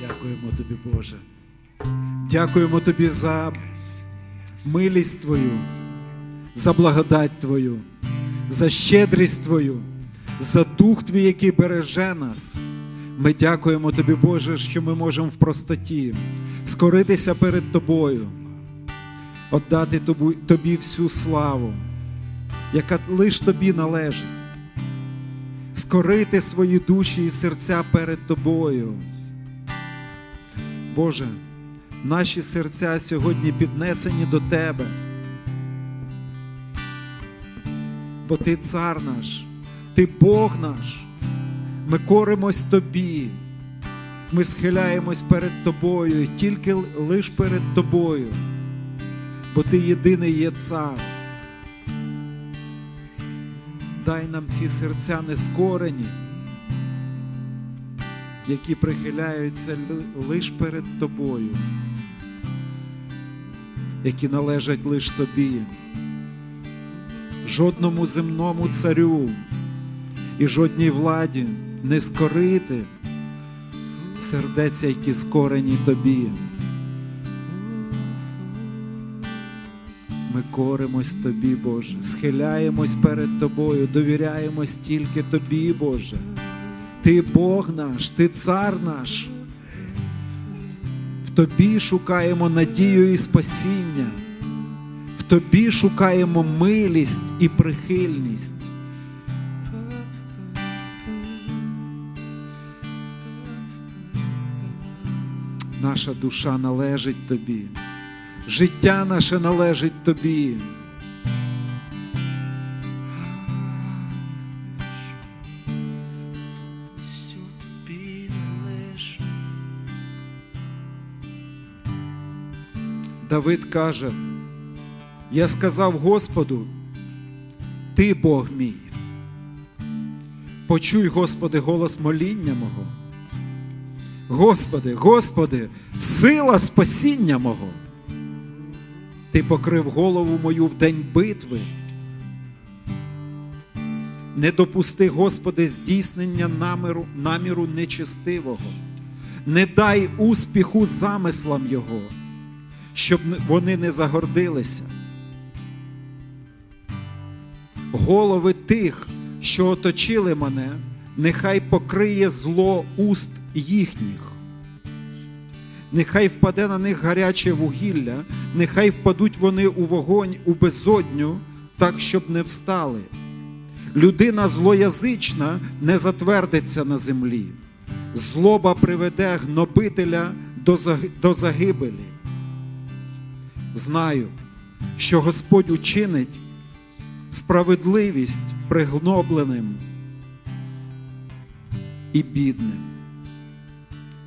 Дякуємо тобі, Боже. Дякуємо тобі за милість Твою, за благодать Твою, за щедрість Твою, за дух Твій, який береже нас. Ми дякуємо тобі, Боже, що ми можемо в простоті скоритися перед Тобою, віддати тобі, всю славу, яка лиш тобі належить, скорити свої душі і серця перед Тобою. Боже, наші серця сьогодні піднесені до Тебе. Бо Ти цар наш, Ти Бог наш. Ми коримось Тобі. Ми схиляємось перед Тобою, тільки лиш перед Тобою, бо Ти єдиний є цар. Дай нам ці серця нескорені, які прихиляються лише перед Тобою, які належать лише Тобі, жодному земному царю і жодній владі не скорити сердеця, які скорені Тобі. Ми коримось Тобі, Боже, схиляємось перед Тобою, довіряємось тільки Тобі, Боже. Ти Бог наш, Ти цар наш. В Тобі шукаємо надію і спасіння, в Тобі шукаємо милість і прихильність. Наша душа належить Тобі, життя наше належить Тобі. Давид каже, я сказав Господу, Ти Бог мій. Почуй, Господи, голос моління мого. Господи, Господи, сила спасіння мого. Ти покрив голову мою в день битви. Не допусти, Господи, здійснення наміру, наміру нечестивого, не дай успіху замислам Його, щоб вони не загордилися. Голови тих, що оточили мене, нехай покриє зло уст їхніх. Нехай впаде на них гаряче вугілля, нехай впадуть вони у вогонь у безодню, так, щоб не встали. Людина злоязична не затвердиться на землі. Злоба приведе гнобителя до загибелі. Знаю, що Господь учинить справедливість пригнобленим і бідним,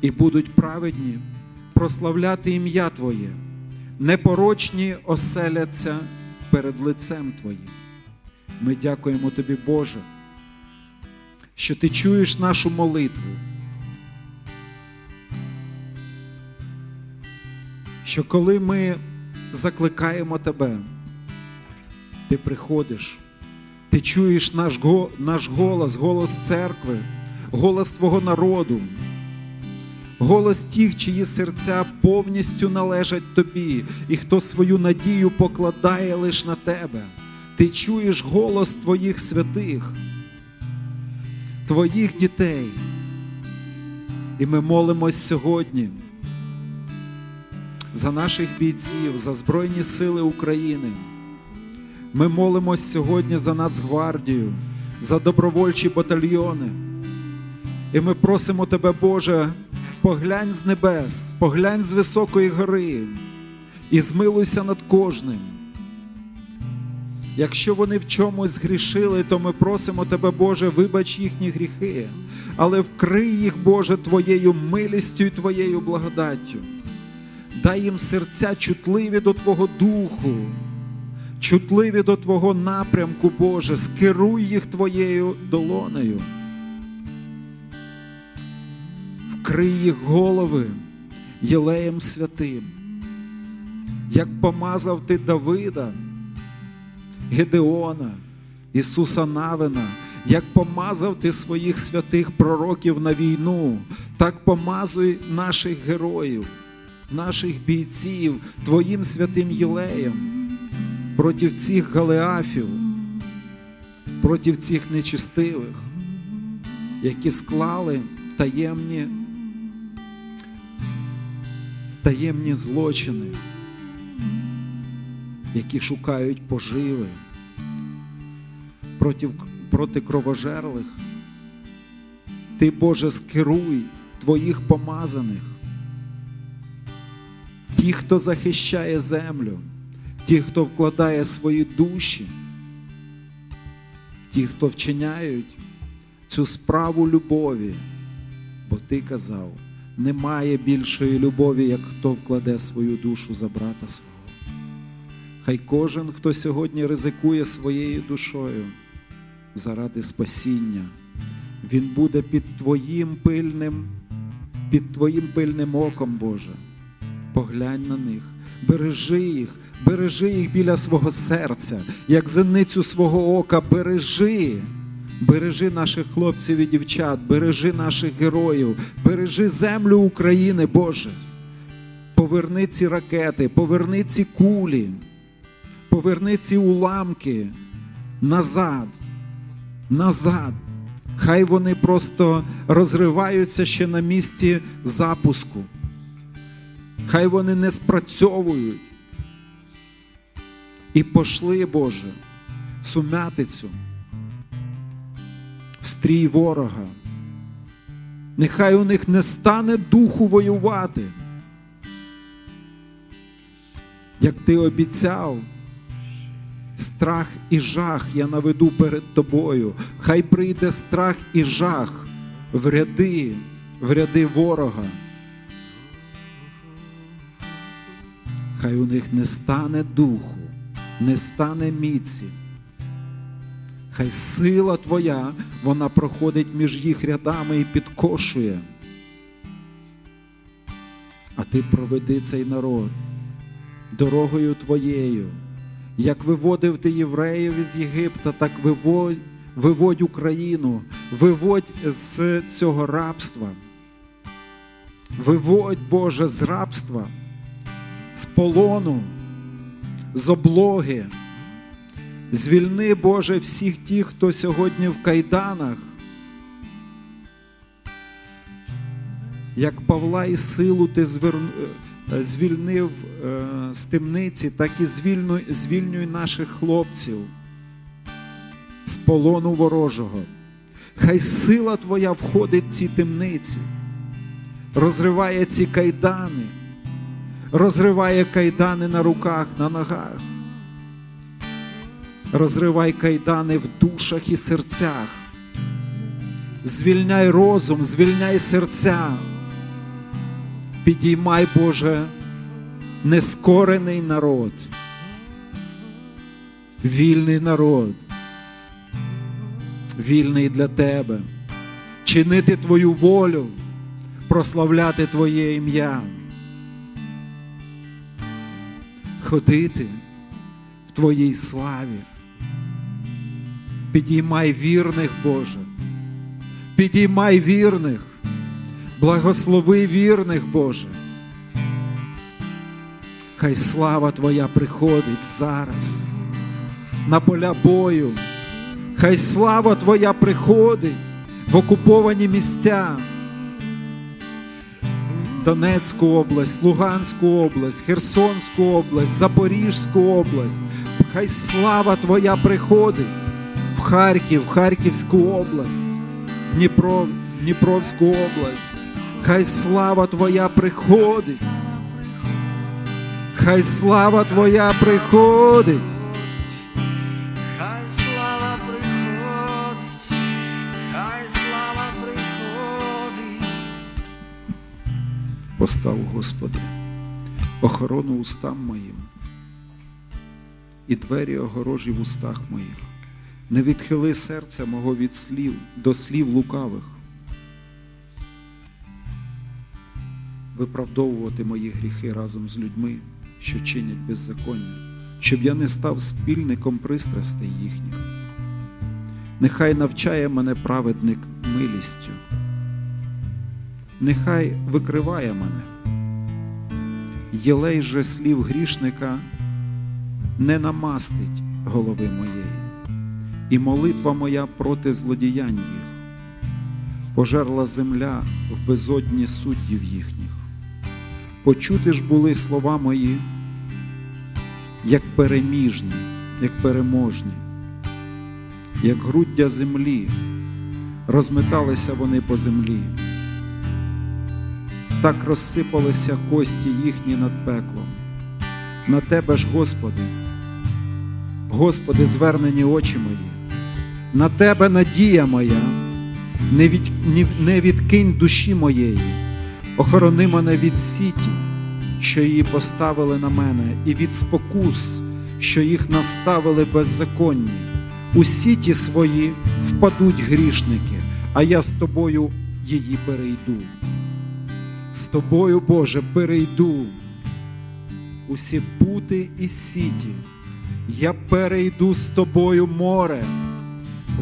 і будуть праведні прославляти ім'я Твоє, непорочні оселяться перед лицем Твоїм. Ми дякуємо Тобі, Боже, що Ти чуєш нашу молитву, що коли ми закликаємо Тебе, Ти приходиш, Ти чуєш наш, наш голос, голос церкви, голос Твого народу, голос тих, чиї серця повністю належать Тобі, і хто свою надію покладає лише на Тебе. Ти чуєш голос Твоїх святих, Твоїх дітей. І ми молимось сьогодні за наших бійців, за Збройні Сили України. Ми молимось сьогодні за Нацгвардію, за добровольчі батальйони. І ми просимо Тебе, Боже, поглянь з небес, поглянь з високої гори і змилуйся над кожним. Якщо вони в чомусь згрішили, то ми просимо Тебе, Боже, вибач їхні гріхи, але вкрий їх, Боже, Твоєю милістю і Твоєю благодаттю. Дай їм серця чутливі до Твого Духу, чутливі до Твого напрямку, Боже, скеруй їх Твоєю долонею. Вкрий їх голови єлеєм святим, як помазав ти Давида. Гедеона, Ісуса Навина, Як помазав ти своїх святих пророків на війну, так помазуй наших героїв, наших бійців Твоїм святим Єлеєм проти цих галеафів, проти цих нечистивих, які склали таємні, таємні злочини, які шукають поживи проти, проти кровожерлих. Ти, Боже, скеруй Твоїх помазаних, ті, хто захищає землю, ті, хто вкладає свої душі, ті, хто вчиняють цю справу любові, бо ти казав, немає більшої любові, як хто вкладе свою душу за брата свого. Хай кожен, хто сьогодні ризикує своєю душою заради спасіння, він буде під Твоїм пильним, під Твоїм пильним оком, Боже. Поглянь на них, бережи їх, бережи їх біля свого серця, як зеницю свого ока, бережи. Бережи наших хлопців і дівчат, бережи наших героїв, бережи землю України, Боже. Поверни ці ракети, поверни ці кулі, поверни ці уламки назад, назад. Хай вони просто розриваються ще на місці запуску. Хай вони не спрацьовують. І пошли, Боже, сумятицю в стрій ворога. Нехай у них не стане духу воювати. Як ти обіцяв, страх і жах я наведу перед тобою. Хай прийде страх і жах в ряди, в ряди ворога. Хай у них не стане духу, не стане міці. Хай сила Твоя, вона проходить між їх рядами і підкошує. А ти проведи цей народ дорогою Твоєю. Як виводив ти євреїв із Єгипта, так виводь, виводь Україну, виводь з цього рабства. Виводь, Боже, з рабства, з полону, з облоги. Звільни, Боже, всіх тих, хто сьогодні в кайданах, як Павла і силу ти е, звільнив е, з темниці, так і звільнюй, звільнюй наших хлопців з полону ворожого. Хай сила Твоя входить в ці темниці, розриває ці кайдани, розриває кайдани на руках, на ногах. Розривай кайдани в душах і серцях. Звільняй розум, звільняй серця. Підіймай, Боже, нескорений народ, вільний народ, вільний для Тебе, чинити Твою волю, прославляти Твоє ім'я, ходити в Твоїй славі. Підіймай вірних, Боже. Підіймай вірних, благослови вірних, Боже. Хай слава Твоя приходить зараз на поля бою. Хай слава Твоя приходить в окуповані місця. Донецьку область, Луганську область, Херсонську область, Запорізьку область. Хай слава Твоя приходить в Харків, Харківську область, Дніпро, Дніпровську область. Хай слава Твоя приходить. Хай слава Твоя приходить. Постав, Господи, охорону устам моїм і двері огорожі в устах моїх. Не відхили серця мого від слів до слів лукавих. Виправдовувати мої гріхи разом з людьми, що чинять беззаконня, щоб я не став спільником пристрастей їхніх. Нехай навчає мене праведник милістю. Нехай викриває мене. Єлей же слів грішника не намастить голови моєї, і молитва моя проти злодіянь їх. Пожерла земля в безодні суддів їхніх. Почути ж були слова мої, як переміжні, як переможні, як груддя землі, розметалися вони по землі. Так розсипалися кості їхні над пеклом. На тебе ж, Господи, Господи, звернені очі мої, на тебе надія моя, не, від, не відкинь душі моєї, охорони мене від сіті, що її поставили на мене, і від спокус, що їх наставили беззаконні. У сіті свої впадуть грішники, а я з тобою її перейду. З тобою, Боже, перейду усі пути і сіті. Я перейду з тобою море,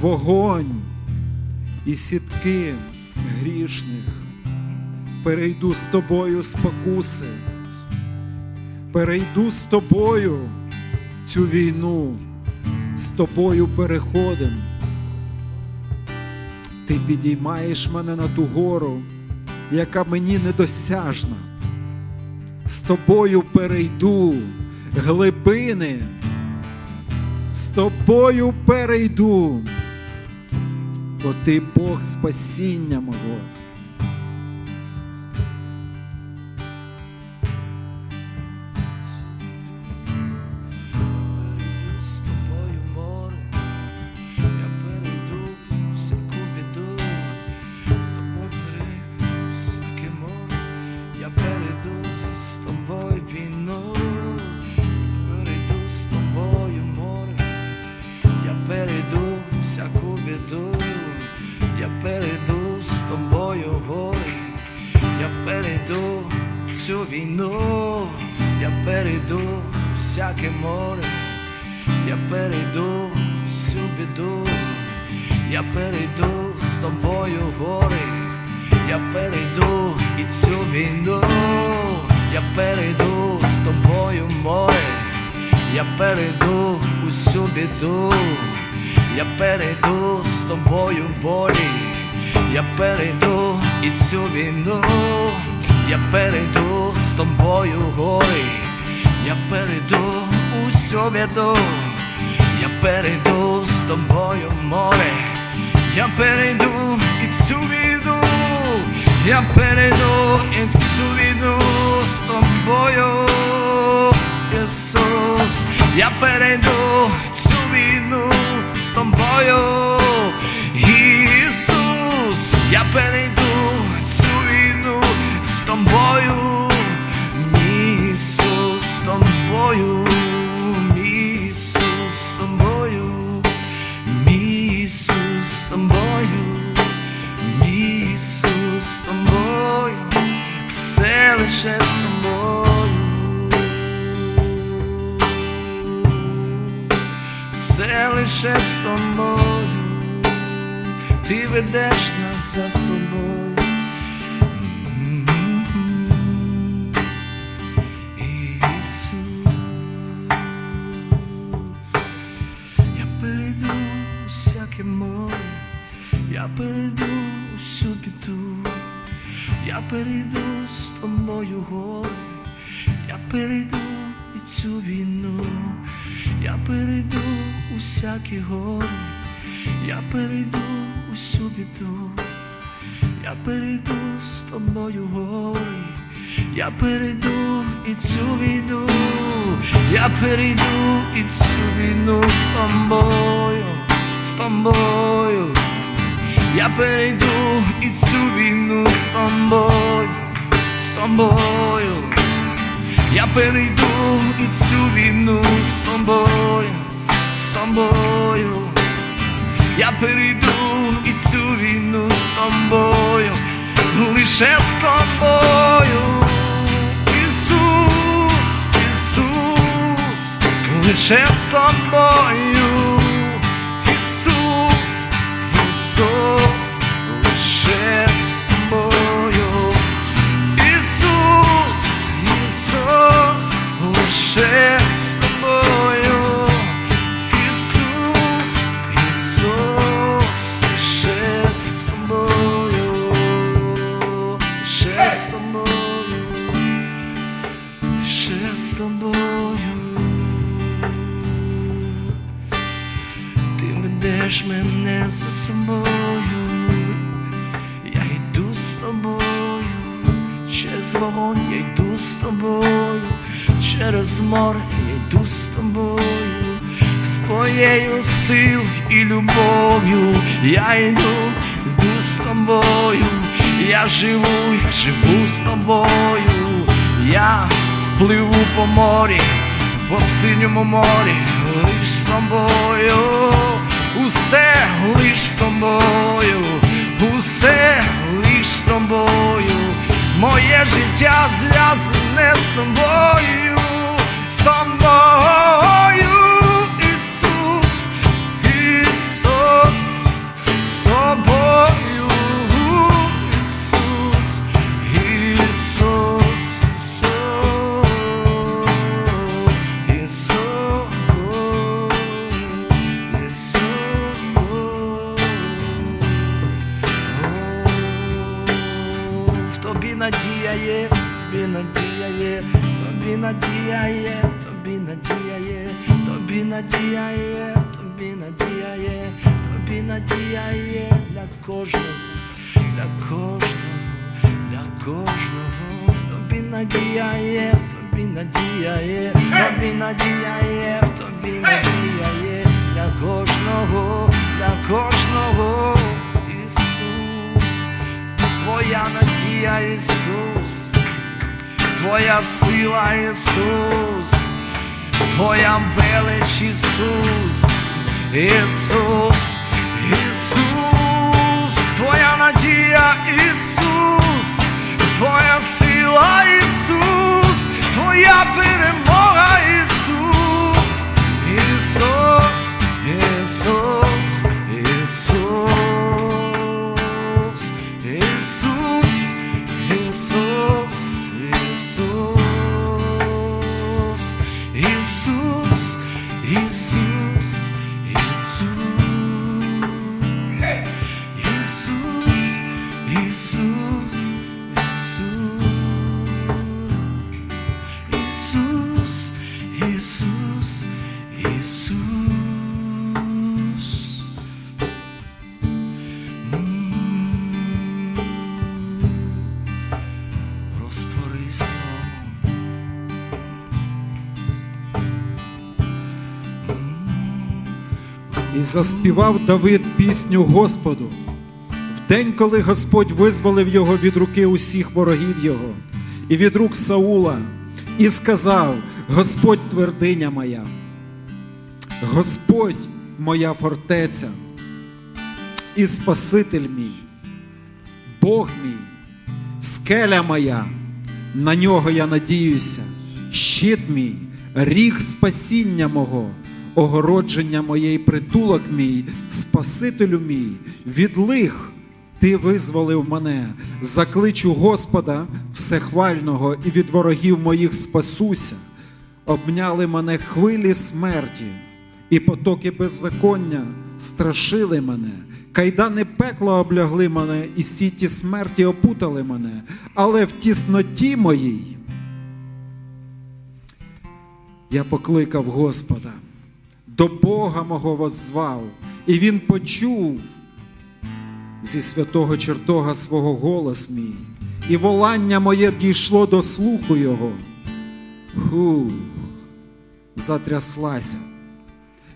вогонь і сітки грішних. Перейду з тобою спокуси, перейду з тобою цю війну, з тобою переходим. Ти підіймаєш мене на ту гору, яка мені недосяжна. З тобою перейду глибини, з тобою перейду, бо ти Бог спасіння мого. Всяке море, я перейду всю біду, я перейду з тобою гори, я перейду і цю війну, я перейду з тобою море, я перейду усю біду, я перейду з тобою болі, я перейду і цю війну, я перейду з тобою гори, я перейду усю біду, я перейду з тобою море, я перейду і цю війну, я перейду і цю війну з тобою, Ісус, я перейду цю війну з тобою, Ісус, я перейду цю війну з тобою, тобою, Ісус з тобою, мій Ісус з тобою, мій Ісус з тобою, все лише з тобою. Все лише з тобою, ти ведеш нас за собою. Я перейду усякі гори, я перейду усю біду, я перейду з тобою гори, я перейду і цю війну, я перейду і цю війну з тобою, з тобою. Я перейду і цю війну з тобою, з тобою. Я перейду і цю війну з тобою, з тобою. Я перейду і цю війну з тобою, лише з тобою. Ісус, Ісус, лише з тобою. Я йду, йду з тобою, я живу, я живу з тобою, я пливу по морі, по синьому морі, лиш з тобою, усе лиш з тобою, усе лиш з тобою, моє життя зв'язане з тобою, з тобою, тобою, Ісус, Ісус, Ісус, в тобі надія є, в тобі надія є, в тобі надія є, в тобі надія є, в тобі надія є, в тобі надія є, тобі надія є для кожного, для кожного, для кожного, в тобі надія є, в тобі надія є, в тобі надія є, в тобі надія є для кожного, для кожного, Ісус. Твоя надія, Ісус, Твоя сила, Ісус, Твоя велич, Ісус, Ісус, Jesus foi a dia, isso. І заспівав Давид пісню Господу. В день, коли Господь визволив його від руки усіх ворогів його і від рук Саула, і сказав: Господь твердиня моя, Господь моя фортеця і Спаситель мій, Бог мій, скеля моя, на нього я надіюся, щит мій, ріг спасіння мого, огородження моє й притулок мій, Спасителю мій, від лих ти визволив мене, закличу Господа всехвального і від ворогів моїх спасуся. Обняли мене хвилі смерті, і потоки беззаконня страшили мене. Кайдани пекла облягли мене, і сіті смерті опутали мене, але в тісноті моїй я покликав Господа, до Бога мого воззвав, і Він почув зі святого чертога свого голос мій, і волання моє дійшло до слуху Його. Хух, затряслася,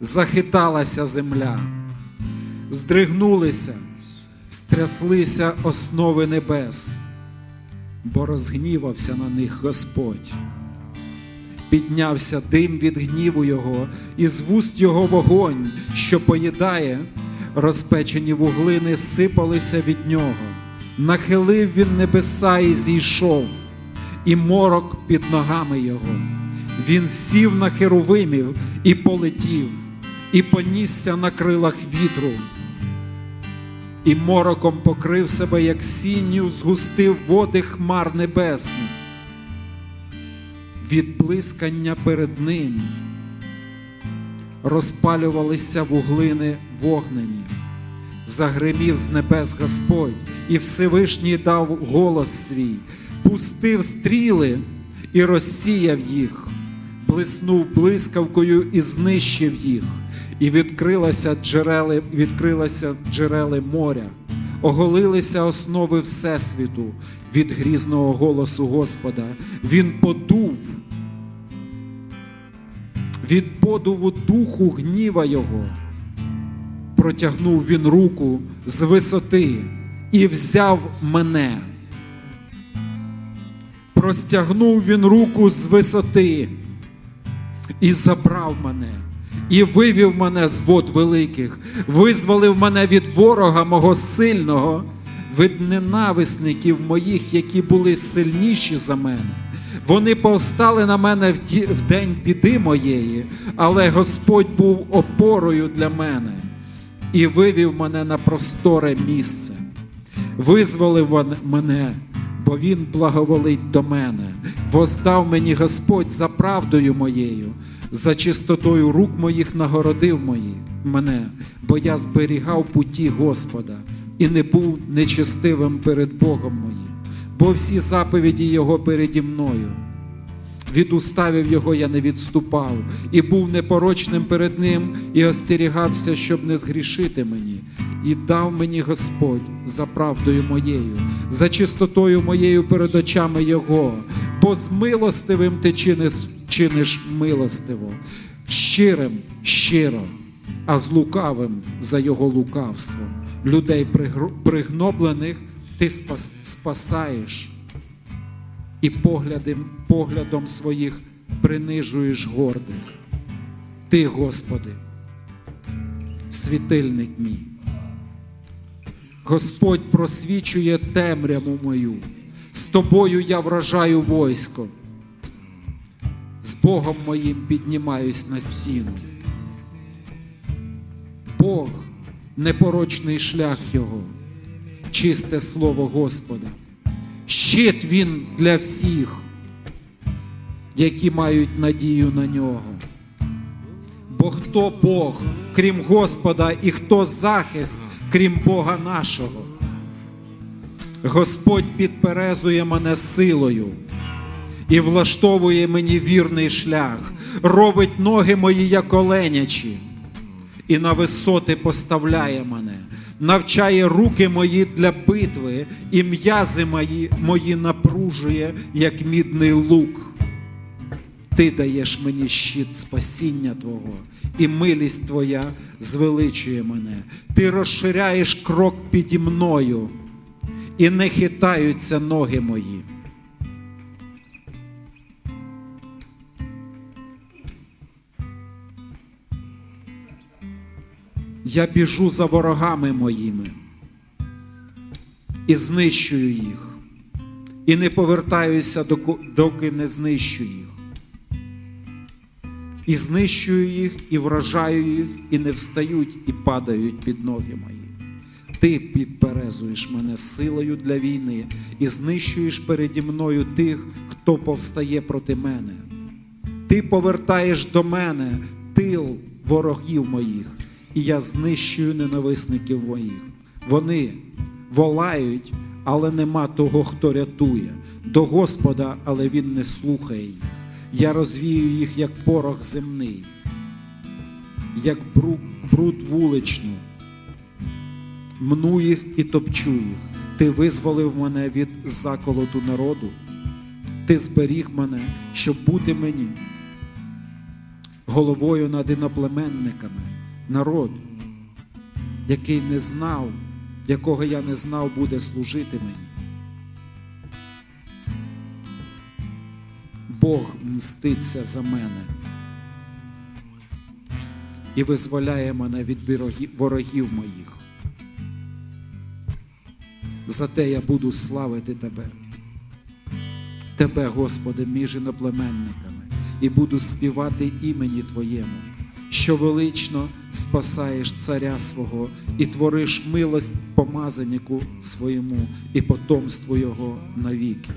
захиталася земля, здригнулися, стряслися основи небес, бо розгнівався на них Господь. Піднявся дим від гніву Його, і з вуст Його вогонь, що поїдає, розпечені вуглини сипалися від нього. Нахилив він небеса і зійшов, і морок під ногами його. Він сів на херовимів і полетів, і понісся на крилах вітру. І мороком покрив себе, як сінню, згустив води хмар небесних від блискання перед ним розпалювалися вуглини вогнені. Загримів з небес Господь, і Всевишній дав голос свій, пустив стріли і розсіяв їх, блиснув блискавкою і знищив їх, і відкрилося джерели, відкрилося джерели моря, оголилися основи Всесвіту від грізного голосу Господа. Він подув від подуву духу гніва Його. Протягнув він руку з висоти і взяв мене. Простягнув він руку з висоти і забрав мене, і вивів мене з вод великих, визволив мене від ворога мого сильного, від ненависників моїх, які були сильніші за мене. Вони повстали на мене в, день біди моєї, але Господь був опорою для мене і вивів мене на просторе місце. Визволив мене, бо Він благоволить до мене. Воздав мені Господь за правдою моєю, за чистотою рук моїх нагородив мої мене, бо я зберігав путі Господа і не був нечестивим перед Богом моїм, бо всі заповіді Його переді мною. Від уставів його я не відступав, і був непорочним перед ним, і остерігався, щоб не згрішити мені. І дав мені Господь за правдою моєю, за чистотою моєю перед очами Його, бо з милостивим ти чиниш, чиниш милостиво, щирим щиро, а з лукавим за його лукавство. Людей пригноблених ти спас, спасаєш і поглядом, поглядом своїх принижуєш гордих. Ти, Господи, світильник мій. Господь просвічує темряву мою. З тобою я вражаю войско. З Богом моїм піднімаюсь на стіну. Бог непорочний шлях Його, чисте слово Господа. Щит він для всіх, які мають надію на нього. Бо хто Бог, крім Господа, і хто захист, крім Бога нашого? Господь підперезує мене силою і влаштовує мені вірний шлях, робить ноги мої як оленячі, і на висоти поставляє мене, навчає руки мої для битви, і м'язи мої, мої напружує, як мідний лук. Ти даєш мені щит спасіння Твого, і милість Твоя звеличує мене. Ти розширяєш крок піді мною, і не хитаються ноги мої. Я біжу за ворогами моїми і знищую їх, і не повертаюся, доки не знищу їх. І знищую їх, і вражаю їх, і не встають, і падають під ноги мої. Ти підперезуєш мене силою для війни і знищуєш переді мною тих, хто повстає проти мене. Ти повертаєш до мене тил ворогів моїх, і я знищую ненависників моїх. Вони волають, але нема того, хто рятує. До Господа, але Він не слухає їх. Я розвію їх, як порох земний, як бруд, вуличну. Мну їх і топчу їх. Ти визволив мене від заколоту народу. Ти зберіг мене, щоб бути мені головою над іноплеменниками, народ, який не знав, якого я не знав, буде служити мені. Бог мститься за мене і визволяє мене від ворогів моїх. Зате я буду славити Тебе. Тебе, Господи, між іноплеменниками, і буду співати імені Твоєму, що велично спасаєш царя свого і твориш милость помазанику своєму і потомству Його навіки.